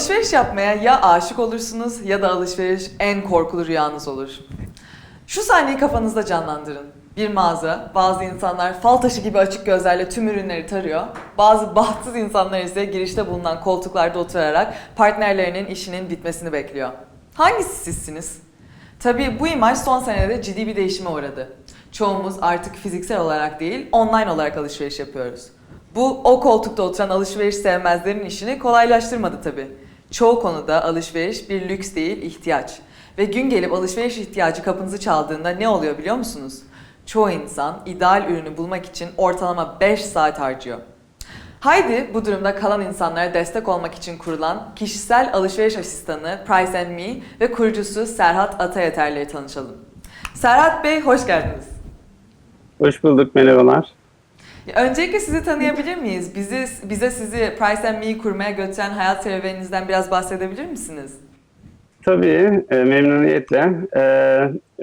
Alışveriş yapmaya ya aşık olursunuz ya da alışveriş en korkulu rüyanız olur. Şu sahneyi kafanızda canlandırın. Bir mağaza, bazı insanlar fal taşı gibi açık gözlerle tüm ürünleri tarıyor. Bazı bahtsız insanlar ise girişte bulunan koltuklarda oturarak partnerlerinin işinin bitmesini bekliyor. Hangisi sizsiniz? Tabii bu imaj son senede ciddi bir değişime uğradı. Çoğumuz artık fiziksel olarak değil, online olarak alışveriş yapıyoruz. Bu o koltukta oturan alışveriş sevmezlerin işini kolaylaştırmadı tabii. Çoğu konuda alışveriş bir lüks değil, ihtiyaç. Ve gün gelip alışveriş ihtiyacı kapınızı çaldığında ne oluyor biliyor musunuz? Çoğu insan ideal ürünü bulmak için ortalama 5 saat harcıyor. Haydi bu durumda kalan insanlara destek olmak için kurulan kişisel alışveriş asistanı Price and Me ve kurucusu Serhat Atayeter'le tanışalım. Serhat Bey hoş geldiniz. Hoş bulduk, merhabalar. Öncelikle sizi tanıyabilir miyiz? Bizi, bize sizi Price and Me'yi kurmaya götüren hayat serüveninizden biraz bahsedebilir misiniz? Tabii, e, memnuniyetle. E,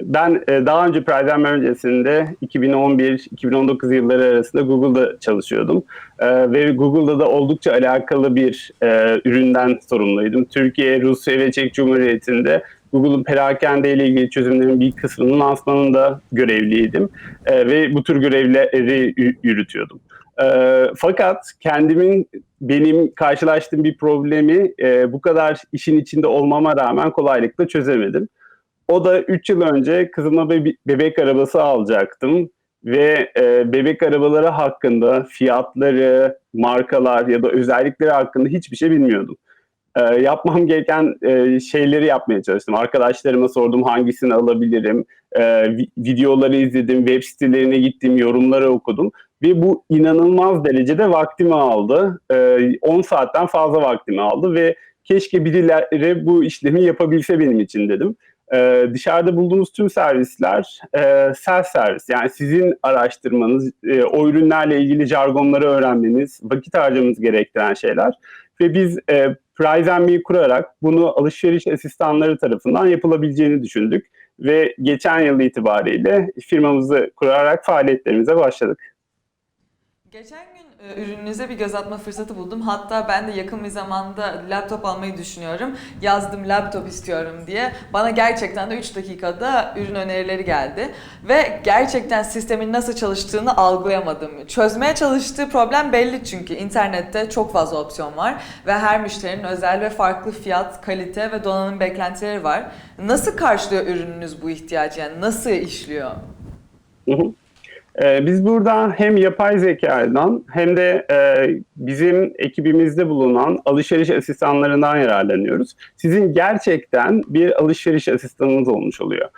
ben e, daha önce Pride Me öncesinde 2011-2019 yılları arasında Google'da çalışıyordum. E, ve Google'da da oldukça alakalı bir e, üründen sorumluydum. Türkiye, Rusya ve Çek Cumhuriyeti'nde Google'un perakende ile ilgili çözümlerin bir kısmının lansmanında görevliydim. E, ve bu tür görevleri yürütüyordum. E, fakat kendimin benim karşılaştığım bir problemi e, bu kadar işin içinde olmama rağmen kolaylıkla çözemedim. O da 3 yıl önce kızıma bir bebek arabası alacaktım ve e, bebek arabaları hakkında fiyatları, markalar ya da özellikleri hakkında hiçbir şey bilmiyordum. E, yapmam gereken e, şeyleri yapmaya çalıştım. Arkadaşlarıma sordum hangisini alabilirim. E, vi- videoları izledim, web sitelerine gittim, yorumları okudum ve bu inanılmaz derecede vaktimi aldı. Ee, 10 saatten fazla vaktimi aldı ve keşke birileri bu işlemi yapabilse benim için dedim. Ee, dışarıda bulduğumuz tüm servisler e, self servis. Yani sizin araştırmanız, e, o ürünlerle ilgili jargonları öğrenmeniz, vakit harcamanız gerektiren şeyler. Ve biz e, Me kurarak bunu alışveriş asistanları tarafından yapılabileceğini düşündük. Ve geçen yıl itibariyle firmamızı kurarak faaliyetlerimize başladık. Geçen gün ürününüze bir göz atma fırsatı buldum. Hatta ben de yakın bir zamanda laptop almayı düşünüyorum. Yazdım laptop istiyorum diye. Bana gerçekten de 3 dakikada ürün önerileri geldi. Ve gerçekten sistemin nasıl çalıştığını algılayamadım. Çözmeye çalıştığı problem belli çünkü. internette çok fazla opsiyon var. Ve her müşterinin özel ve farklı fiyat, kalite ve donanım beklentileri var. Nasıl karşılıyor ürününüz bu ihtiyacı? Yani nasıl işliyor? Hı hı. Ee, biz burada hem yapay zekadan hem de e, bizim ekibimizde bulunan alışveriş asistanlarından yararlanıyoruz. Sizin gerçekten bir alışveriş asistanınız olmuş oluyor.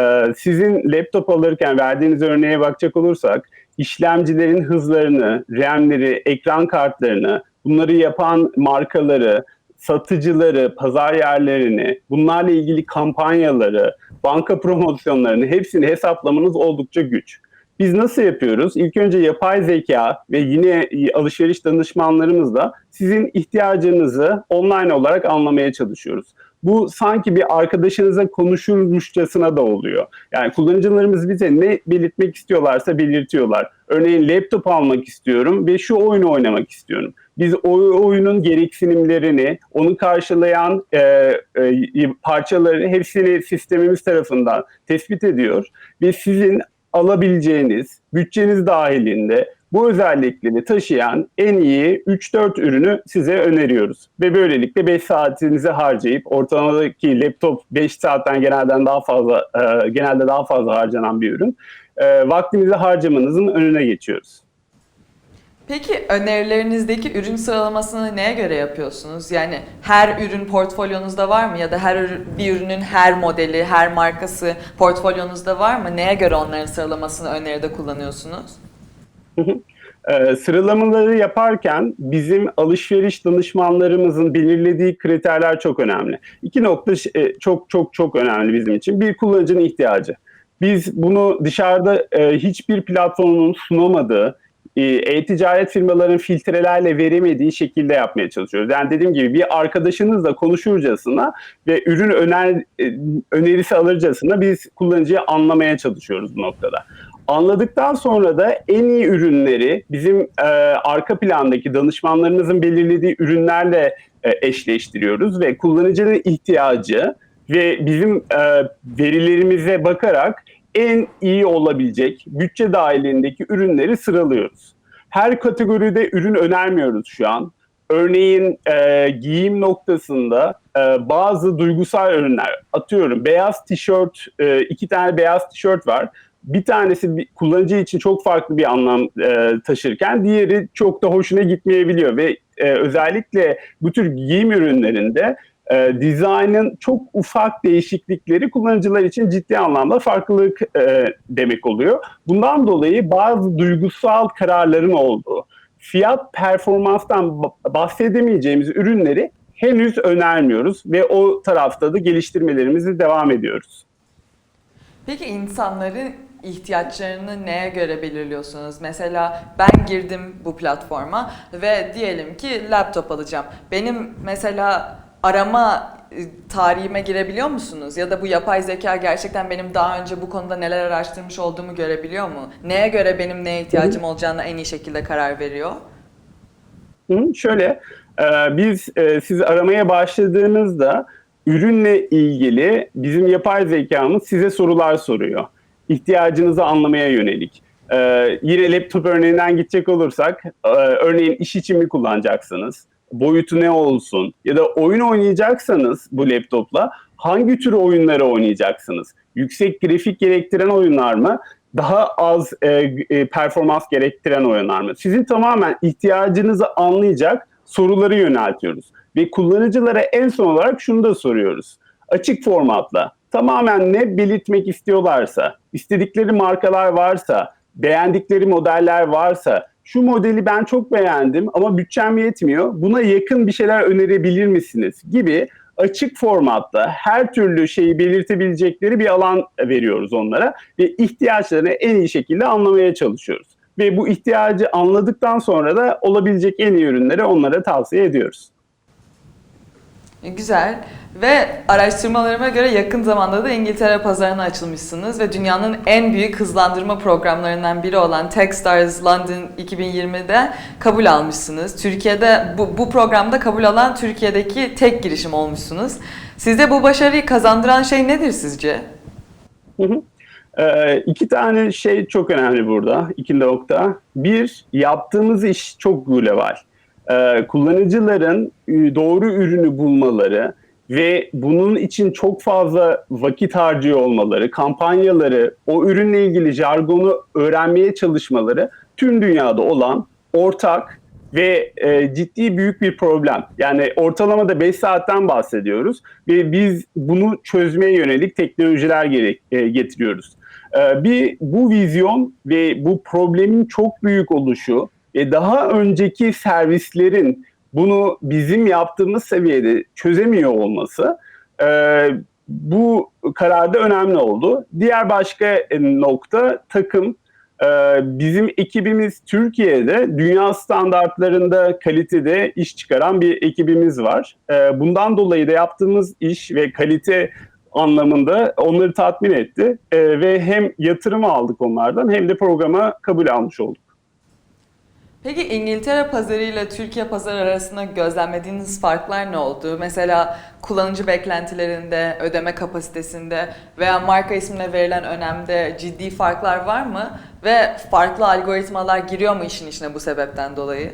Ee, sizin laptop alırken verdiğiniz örneğe bakacak olursak işlemcilerin hızlarını, RAM'leri, ekran kartlarını, bunları yapan markaları, satıcıları, pazar yerlerini, bunlarla ilgili kampanyaları, banka promosyonlarını hepsini hesaplamanız oldukça güç. Biz nasıl yapıyoruz? İlk önce yapay zeka ve yine alışveriş danışmanlarımızla sizin ihtiyacınızı online olarak anlamaya çalışıyoruz. Bu sanki bir arkadaşınıza konuşurmuşçasına da oluyor. Yani kullanıcılarımız bize ne belirtmek istiyorlarsa belirtiyorlar. Örneğin laptop almak istiyorum ve şu oyunu oynamak istiyorum. Biz o oyunun gereksinimlerini, onu karşılayan e, e, parçaları hepsini sistemimiz tarafından tespit ediyor ve sizin alabileceğiniz bütçeniz dahilinde bu özellikleri taşıyan en iyi 3-4 ürünü size öneriyoruz. Ve böylelikle 5 saatinizi harcayıp ortalamadaki laptop 5 saatten genelden daha fazla e, genelde daha fazla harcanan bir ürün. E, vaktinizi harcamanızın önüne geçiyoruz. Peki önerilerinizdeki ürün sıralamasını neye göre yapıyorsunuz? Yani her ürün portfolyonuzda var mı ya da her bir ürünün her modeli, her markası portfolyonuzda var mı? Neye göre onların sıralamasını öneride kullanıyorsunuz? Ee, sıralamaları yaparken bizim alışveriş danışmanlarımızın belirlediği kriterler çok önemli. İki nokta e, çok çok çok önemli bizim için. Bir kullanıcının ihtiyacı. Biz bunu dışarıda e, hiçbir platformun sunamadığı, e-ticaret firmaların filtrelerle veremediği şekilde yapmaya çalışıyoruz. Yani dediğim gibi bir arkadaşınızla konuşurcasına ve ürün öner, e, önerisi alırcasına biz kullanıcıyı anlamaya çalışıyoruz bu noktada. Anladıktan sonra da en iyi ürünleri bizim e, arka plandaki danışmanlarımızın belirlediği ürünlerle e, eşleştiriyoruz ve kullanıcının ihtiyacı ve bizim e, verilerimize bakarak en iyi olabilecek bütçe dahilindeki ürünleri sıralıyoruz. Her kategoride ürün önermiyoruz şu an. Örneğin e, giyim noktasında e, bazı duygusal ürünler atıyorum beyaz tişört e, iki tane beyaz tişört var. Bir tanesi bir, kullanıcı için çok farklı bir anlam e, taşırken diğeri çok da hoşuna gitmeyebiliyor ve e, özellikle bu tür giyim ürünlerinde e, dizaynın çok ufak değişiklikleri kullanıcılar için ciddi anlamda farklılık e, demek oluyor. Bundan dolayı bazı duygusal kararların olduğu, fiyat performanstan bahsedemeyeceğimiz ürünleri henüz önermiyoruz ve o tarafta da geliştirmelerimizi devam ediyoruz. Peki insanların ihtiyaçlarını neye göre belirliyorsunuz? Mesela ben girdim bu platforma ve diyelim ki laptop alacağım. Benim mesela arama e, tarihime girebiliyor musunuz? Ya da bu yapay zeka gerçekten benim daha önce bu konuda neler araştırmış olduğumu görebiliyor mu? Neye göre benim neye ihtiyacım olacağına en iyi şekilde karar veriyor? Hı, şöyle, e, biz e, siz aramaya başladığınızda ürünle ilgili bizim yapay zekamız size sorular soruyor. İhtiyacınızı anlamaya yönelik. E, yine laptop örneğinden gidecek olursak, e, örneğin iş için mi kullanacaksınız? Boyutu ne olsun? Ya da oyun oynayacaksanız bu laptopla hangi tür oyunları oynayacaksınız? Yüksek grafik gerektiren oyunlar mı? Daha az e, e, performans gerektiren oyunlar mı? Sizin tamamen ihtiyacınızı anlayacak soruları yöneltiyoruz. Ve kullanıcılara en son olarak şunu da soruyoruz. Açık formatla tamamen ne belirtmek istiyorlarsa, istedikleri markalar varsa, beğendikleri modeller varsa, şu modeli ben çok beğendim ama bütçem yetmiyor, buna yakın bir şeyler önerebilir misiniz gibi açık formatta her türlü şeyi belirtebilecekleri bir alan veriyoruz onlara ve ihtiyaçlarını en iyi şekilde anlamaya çalışıyoruz. Ve bu ihtiyacı anladıktan sonra da olabilecek en iyi ürünleri onlara tavsiye ediyoruz. E, Güzel. Ve araştırmalarıma göre yakın zamanda da İngiltere pazarına açılmışsınız ve dünyanın en büyük hızlandırma programlarından biri olan Techstars London 2020'de kabul almışsınız. Türkiye'de bu, bu programda kabul alan Türkiye'deki tek girişim olmuşsunuz. Sizde bu başarıyı kazandıran şey nedir sizce? Hı hı. Ee, iki tane şey çok önemli burada. İki nokta. Bir, yaptığımız iş çok global. Ee, kullanıcıların e, doğru ürünü bulmaları ve bunun için çok fazla vakit harcıyor olmaları, kampanyaları, o ürünle ilgili jargonu öğrenmeye çalışmaları tüm dünyada olan ortak ve e, ciddi büyük bir problem. Yani ortalamada 5 saatten bahsediyoruz ve biz bunu çözmeye yönelik teknolojiler gerek, e, getiriyoruz. E, bir bu vizyon ve bu problemin çok büyük oluşu ve daha önceki servislerin bunu bizim yaptığımız seviyede çözemiyor olması e, bu kararda önemli oldu. Diğer başka nokta takım. Ee, bizim ekibimiz Türkiye'de dünya standartlarında kalitede iş çıkaran bir ekibimiz var. Ee, bundan dolayı da yaptığımız iş ve kalite anlamında onları tatmin etti ve hem yatırım aldık onlardan hem de programa kabul almış olduk. Peki İngiltere pazarı ile Türkiye pazarı arasında gözlemlediğiniz farklar ne oldu? Mesela kullanıcı beklentilerinde, ödeme kapasitesinde veya marka ismine verilen önemde ciddi farklar var mı? Ve farklı algoritmalar giriyor mu işin içine bu sebepten dolayı?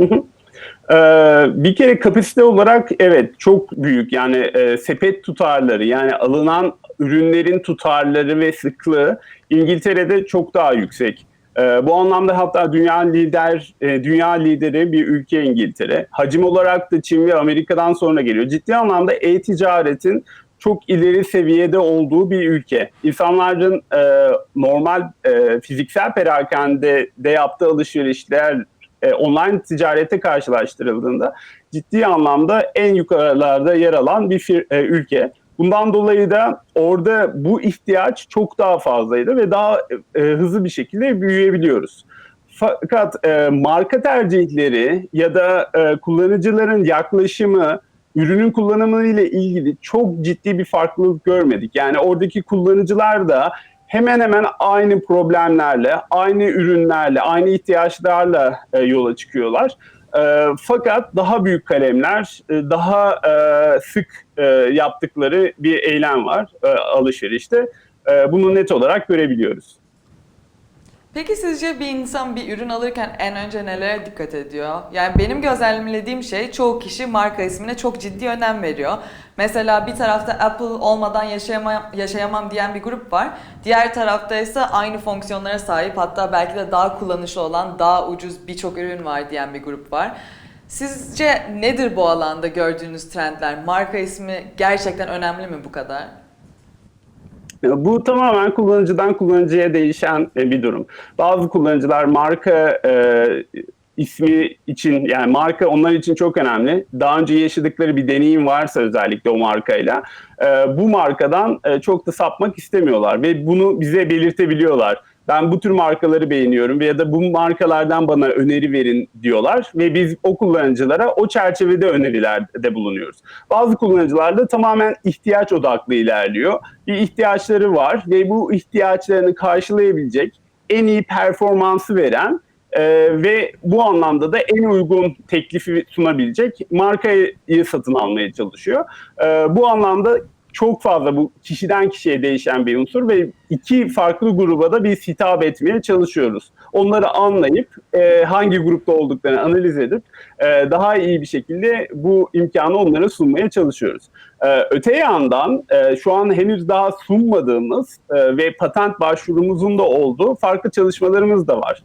Ee, bir kere kapasite olarak evet çok büyük yani e, sepet tutarları yani alınan ürünlerin tutarları ve sıklığı İngiltere'de çok daha yüksek. Ee, bu anlamda hatta dünya lider, e, dünya lideri bir ülke İngiltere. Hacim olarak da Çin ve Amerika'dan sonra geliyor. Ciddi anlamda e-ticaretin çok ileri seviyede olduğu bir ülke. İnsanların e, normal e, fiziksel perakende de yaptığı alışverişler e, online ticarete karşılaştırıldığında ciddi anlamda en yukarılarda yer alan bir fir, e, ülke. Bundan dolayı da orada bu ihtiyaç çok daha fazlaydı ve daha e, hızlı bir şekilde büyüyebiliyoruz. Fakat e, marka tercihleri ya da e, kullanıcıların yaklaşımı ürünün kullanımı ile ilgili çok ciddi bir farklılık görmedik. Yani oradaki kullanıcılar da hemen hemen aynı problemlerle, aynı ürünlerle, aynı ihtiyaçlarla e, yola çıkıyorlar. E, fakat daha büyük kalemler, e, daha e, sık e, yaptıkları bir eylem var e, alışverişte. E, bunu net olarak görebiliyoruz. Peki sizce bir insan bir ürün alırken en önce nelere dikkat ediyor? Yani benim gözlemlediğim şey çoğu kişi marka ismine çok ciddi önem veriyor. Mesela bir tarafta Apple olmadan yaşayamam, yaşayamam diyen bir grup var. Diğer tarafta ise aynı fonksiyonlara sahip hatta belki de daha kullanışlı olan daha ucuz birçok ürün var diyen bir grup var. Sizce nedir bu alanda gördüğünüz trendler? Marka ismi gerçekten önemli mi bu kadar? Bu tamamen kullanıcıdan kullanıcıya değişen e, bir durum. Bazı kullanıcılar marka e, ismi için yani marka onlar için çok önemli. Daha önce yaşadıkları bir deneyim varsa özellikle o markayla e, bu markadan e, çok da sapmak istemiyorlar ve bunu bize belirtebiliyorlar. Ben bu tür markaları beğeniyorum ya da bu markalardan bana öneri verin diyorlar ve biz o kullanıcılara o çerçevede önerilerde bulunuyoruz. Bazı kullanıcılar da tamamen ihtiyaç odaklı ilerliyor. Bir ihtiyaçları var ve bu ihtiyaçlarını karşılayabilecek en iyi performansı veren e, ve bu anlamda da en uygun teklifi sunabilecek markayı satın almaya çalışıyor. E, bu anlamda çok fazla bu kişiden kişiye değişen bir unsur ve iki farklı gruba da biz hitap etmeye çalışıyoruz. Onları anlayıp e, hangi grupta olduklarını analiz edip e, daha iyi bir şekilde bu imkanı onlara sunmaya çalışıyoruz. E, öte yandan e, şu an henüz daha sunmadığımız e, ve patent başvurumuzun da olduğu farklı çalışmalarımız da var.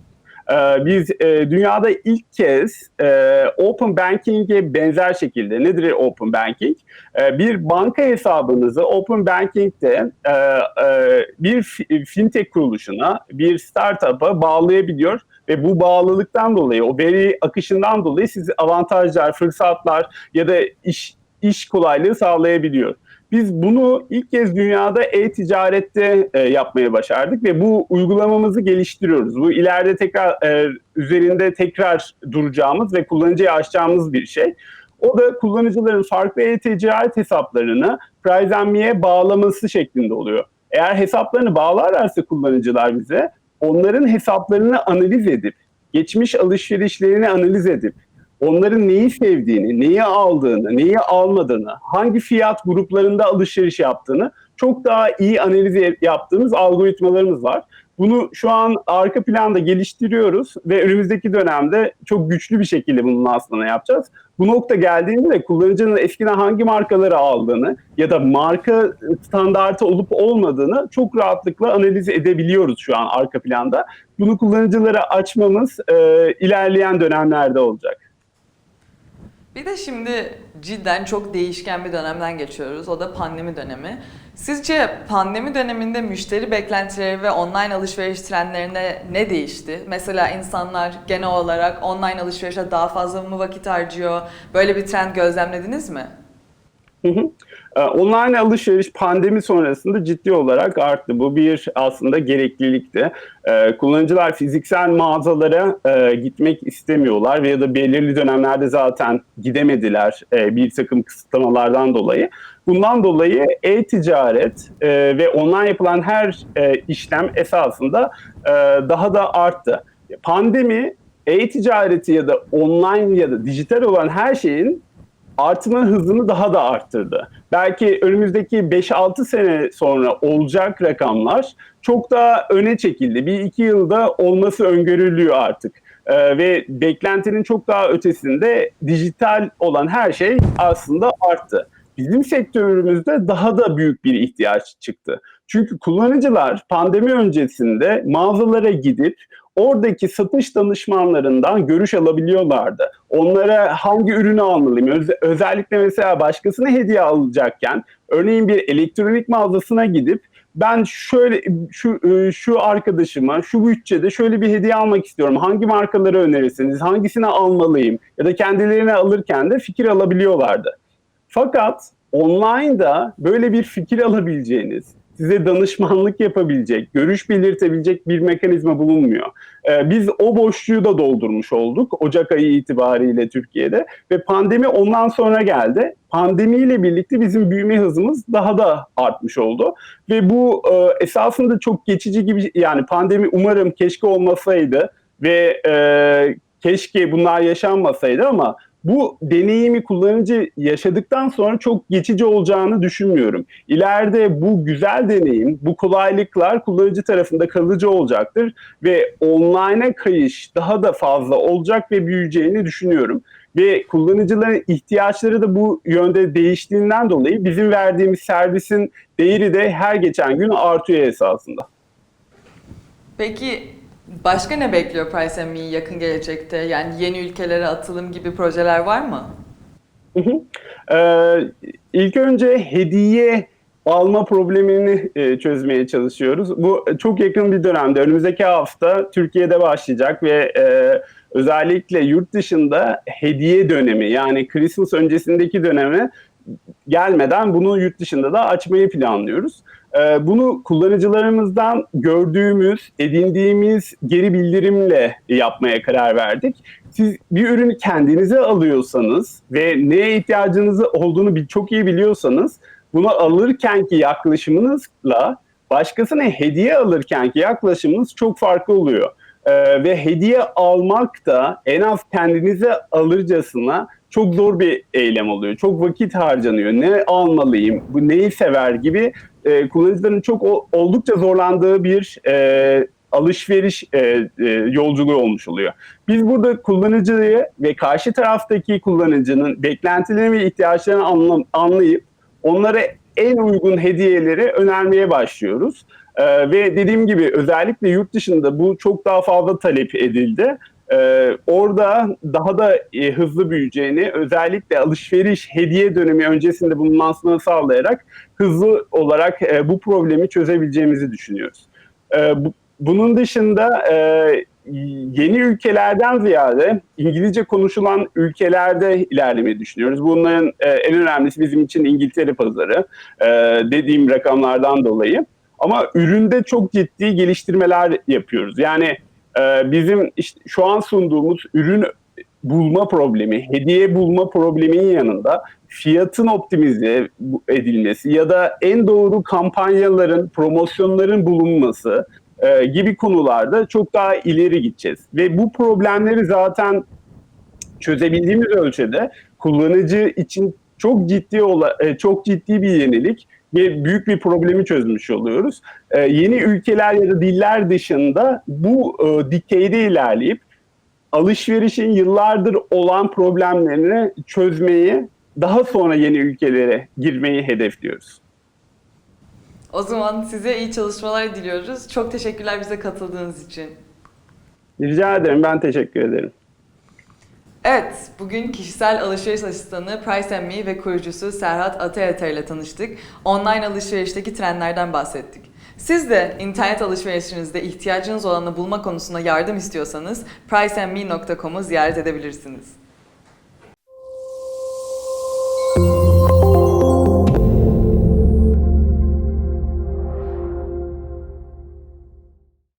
Ee, biz e, dünyada ilk kez e, Open Banking'e benzer şekilde, nedir Open Banking? E, bir banka hesabınızı Open Banking'de e, e, bir fi- fintech kuruluşuna, bir startup'a bağlayabiliyor ve bu bağlılıktan dolayı, o veri akışından dolayı size avantajlar, fırsatlar ya da iş iş kolaylığı sağlayabiliyor. Biz bunu ilk kez dünyada e-ticarette e, yapmaya başardık ve bu uygulamamızı geliştiriyoruz. Bu ileride tekrar e, üzerinde tekrar duracağımız ve kullanıcıya açacağımız bir şey. O da kullanıcıların farklı e-ticaret hesaplarını PrizeMe'ye bağlaması şeklinde oluyor. Eğer hesaplarını bağlarlarsa kullanıcılar bize, onların hesaplarını analiz edip, geçmiş alışverişlerini analiz edip, onların neyi sevdiğini, neyi aldığını, neyi almadığını, hangi fiyat gruplarında alışveriş yaptığını çok daha iyi analiz yaptığımız algoritmalarımız var. Bunu şu an arka planda geliştiriyoruz ve önümüzdeki dönemde çok güçlü bir şekilde bunun aslında yapacağız. Bu nokta geldiğinde de kullanıcının eskiden hangi markaları aldığını ya da marka standartı olup olmadığını çok rahatlıkla analiz edebiliyoruz şu an arka planda. Bunu kullanıcılara açmamız e, ilerleyen dönemlerde olacak. Bir de şimdi cidden çok değişken bir dönemden geçiyoruz. O da pandemi dönemi. Sizce pandemi döneminde müşteri beklentileri ve online alışveriş trendlerinde ne değişti? Mesela insanlar genel olarak online alışverişe daha fazla mı vakit harcıyor? Böyle bir trend gözlemlediniz mi? Hı hı. Ee, Online alışveriş pandemi sonrasında ciddi olarak arttı. Bu bir aslında gereklilikti. Ee, Kullanıcılar fiziksel mağazalara e, gitmek istemiyorlar veya da belirli dönemlerde zaten gidemediler e, bir takım kısıtlamalardan dolayı. Bundan dolayı e-ticaret e, ve online yapılan her işlem esasında daha da arttı. Pandemi e-ticareti ya da online ya da dijital olan her şeyin artma hızını daha da arttırdı. Belki önümüzdeki 5-6 sene sonra olacak rakamlar çok daha öne çekildi. Bir iki yılda olması öngörülüyor artık. Ee, ve beklentinin çok daha ötesinde dijital olan her şey aslında arttı. Bizim sektörümüzde daha da büyük bir ihtiyaç çıktı. Çünkü kullanıcılar pandemi öncesinde mağazalara gidip oradaki satış danışmanlarından görüş alabiliyorlardı. Onlara hangi ürünü almalıyım? Öz- özellikle mesela başkasına hediye alacakken örneğin bir elektronik mağazasına gidip ben şöyle şu e, şu arkadaşıma şu bütçede şöyle bir hediye almak istiyorum. Hangi markaları önerirsiniz? Hangisini almalıyım? Ya da kendilerine alırken de fikir alabiliyorlardı. Fakat online'da böyle bir fikir alabileceğiniz, size danışmanlık yapabilecek, görüş belirtebilecek bir mekanizma bulunmuyor. Ee, biz o boşluğu da doldurmuş olduk Ocak ayı itibariyle Türkiye'de ve pandemi ondan sonra geldi. Pandemiyle birlikte bizim büyüme hızımız daha da artmış oldu ve bu e, esasında çok geçici gibi yani pandemi umarım keşke olmasaydı ve e, keşke bunlar yaşanmasaydı ama bu deneyimi kullanıcı yaşadıktan sonra çok geçici olacağını düşünmüyorum. İleride bu güzel deneyim, bu kolaylıklar kullanıcı tarafında kalıcı olacaktır ve online'a kayış daha da fazla olacak ve büyüyeceğini düşünüyorum. Ve kullanıcıların ihtiyaçları da bu yönde değiştiğinden dolayı bizim verdiğimiz servisin değeri de her geçen gün artıyor esasında. Peki başka ne bekliyor Price Me'yi yakın gelecekte? Yani yeni ülkelere atılım gibi projeler var mı? Hı hı. Ee, ilk önce hediye alma problemini e, çözmeye çalışıyoruz. Bu çok yakın bir dönemde, önümüzdeki hafta Türkiye'de başlayacak ve e, özellikle yurt dışında hediye dönemi yani Christmas öncesindeki dönemi gelmeden bunu yurt dışında da açmayı planlıyoruz. Ee, bunu kullanıcılarımızdan gördüğümüz, edindiğimiz geri bildirimle yapmaya karar verdik. Siz bir ürünü kendinize alıyorsanız ve neye ihtiyacınız olduğunu çok iyi biliyorsanız bunu alırkenki yaklaşımınızla başkasına hediye alırkenki yaklaşımınız çok farklı oluyor. Ee, ve hediye almak da en az kendinize alırcasına çok zor bir eylem oluyor. Çok vakit harcanıyor. Ne almalıyım, bu neyi sever gibi e, kullanıcıların çok o- oldukça zorlandığı bir e, alışveriş e, e, yolculuğu olmuş oluyor. Biz burada kullanıcıyı ve karşı taraftaki kullanıcının beklentilerini ve ihtiyaçlarını anla- anlayıp onlara en uygun hediyeleri önermeye başlıyoruz. Ee, ve dediğim gibi özellikle yurt dışında bu çok daha fazla talep edildi. Ee, orada daha da e, hızlı büyüyeceğini, özellikle alışveriş hediye dönemi öncesinde bulunmasını sağlayarak hızlı olarak e, bu problemi çözebileceğimizi düşünüyoruz. Ee, bu, bunun dışında e, yeni ülkelerden ziyade İngilizce konuşulan ülkelerde ilerlemeyi düşünüyoruz. Bunların e, en önemlisi bizim için İngiltere pazarı e, dediğim rakamlardan dolayı. Ama üründe çok ciddi geliştirmeler yapıyoruz. Yani e, bizim işte şu an sunduğumuz ürün bulma problemi, hediye bulma probleminin yanında fiyatın optimize edilmesi ya da en doğru kampanyaların, promosyonların bulunması e, gibi konularda çok daha ileri gideceğiz. Ve bu problemleri zaten çözebildiğimiz ölçüde kullanıcı için çok ciddi ola, e, çok ciddi bir yenilik büyük bir problemi çözmüş oluyoruz. E, yeni ülkeler ya da diller dışında bu e, dikeyde ilerleyip alışverişin yıllardır olan problemlerini çözmeyi daha sonra yeni ülkelere girmeyi hedefliyoruz. O zaman size iyi çalışmalar diliyoruz. Çok teşekkürler bize katıldığınız için. Rica ederim. Ben teşekkür ederim. Evet, bugün kişisel alışveriş asistanı Price Me ve kurucusu Serhat Atayata ile tanıştık. Online alışverişteki trendlerden bahsettik. Siz de internet alışverişinizde ihtiyacınız olanı bulma konusunda yardım istiyorsanız priceme.com'u ziyaret edebilirsiniz.